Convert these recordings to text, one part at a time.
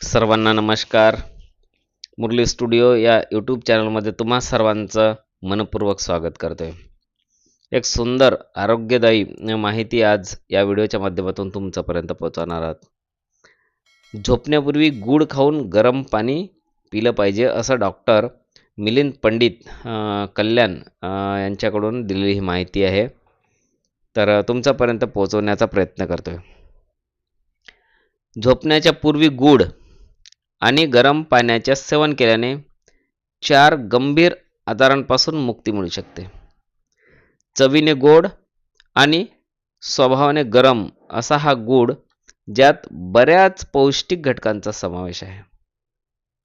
सर्वांना नमस्कार. मुरली स्टुडिओ या यूट्यूब चॅनलमध्ये तुम्हा सर्वांचं मनपूर्वक स्वागत करतोय. एक सुंदर आरोग्यदायी माहिती आज या व्हिडिओच्या माध्यमातून तुमच्यापर्यंत पोहोचवणार आहात. झोपण्यापूर्वी गूळ खाऊन गरम पाणी पिलं पाहिजे असं डॉक्टर मिलिंद पंडित कल्याण यांच्याकडून दिलेली ही माहिती आहे. तर तुमच्यापर्यंत पोहोचवण्याचा प्रयत्न करतोय. झोपण्याच्या पूर्वी गूळ आणि गरम पाण्याचे सेवन केल्याने चार गंभीर आजारांपासून मुक्ती मिळू शकते. चवीने गोड आणि स्वभावाने गरम असा हा गूळ ज्यात बऱ्याच पौष्टिक घटकांचा समावेश आहे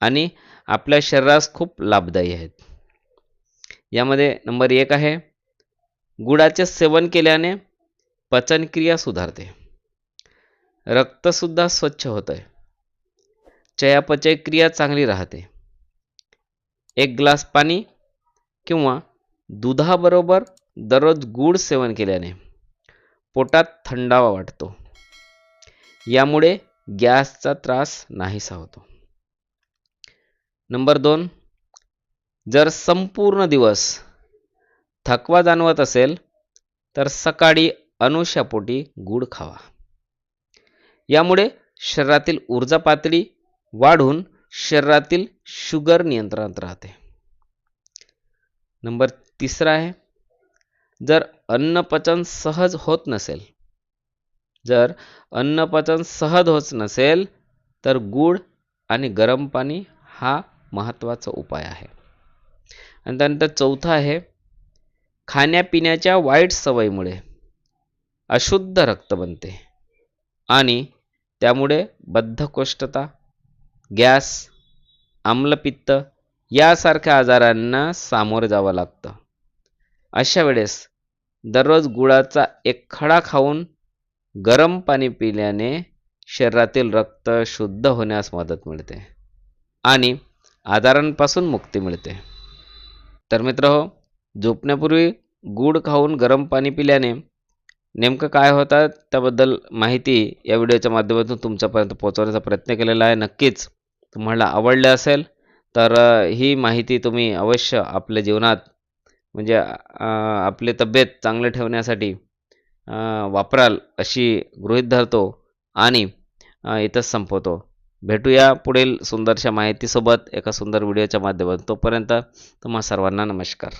आणि आपल्या शरीरास खूप लाभदायी आहेत. यामध्ये नंबर एक आहे गुळाचे सेवन केल्याने पचनक्रिया सुधारते. रक्तसुद्धा स्वच्छ होतं आहे चयापचय क्रिया चांगली राहते. एक ग्लास पाणी किंवा दुधाबरोबर दररोज गूळ सेवन केल्याने पोटात थंडावा वाटतो. यामुळे गॅसचा त्रास नाहीसा होतो. नंबर दोन जर संपूर्ण दिवस थकवा जाणवत असेल तर सकाळी अनुशापोटी गूळ खावा. यामुळे शरीरातील ऊर्जा पातळी वाढून शरीरातील शुगर नियंत्रणात राहते. नंबर तिसरा आहे जर अन्नपचन सहज होत नसेल जर अन्नपचन सहज होत नसेल तर गूळ आणि गरम पाणी हा महत्त्वाचा उपाय आहे. आणि त्यानंतर चौथा आहे खाण्यापिण्याच्या वाईट सवयीमुळे अशुद्ध रक्त बनते आणि त्यामुळे बद्धकोष्ठता गॅस आम्लपित्त यासारख्या आजारांना सामोरे जावं लागतं. अशा वेळेस दररोज गुळाचा एक खडा खाऊन गरम पाणी पिल्याने शरीरातील रक्त शुद्ध होण्यास मदत मिळते आणि आजारांपासून मुक्ती मिळते. तर मित्र हो झोपण्यापूर्वी गूळ खाऊन गरम पाणी पिल्याने नेमकं काय होतं त्याबद्दल माहिती या व्हिडिओच्या माध्यमातून तुमच्यापर्यंत पोहोचवण्याचा प्रयत्न केलेला आहे. नक्कीच तुम्हाला आवडलं असेल तर ही माहिती तुम्ही अवश्य आपल्या जीवनात म्हणजे आपली तब्येत चांगली ठेवण्यासाठी वापराल अशी गृहीत धरतो आणि इथंच संपवतो. भेटूया पुढील सुंदरशा माहितीसोबत एका सुंदर व्हिडिओच्या माध्यमातून. तोपर्यंत तुम्हा सर्वांना नमस्कार.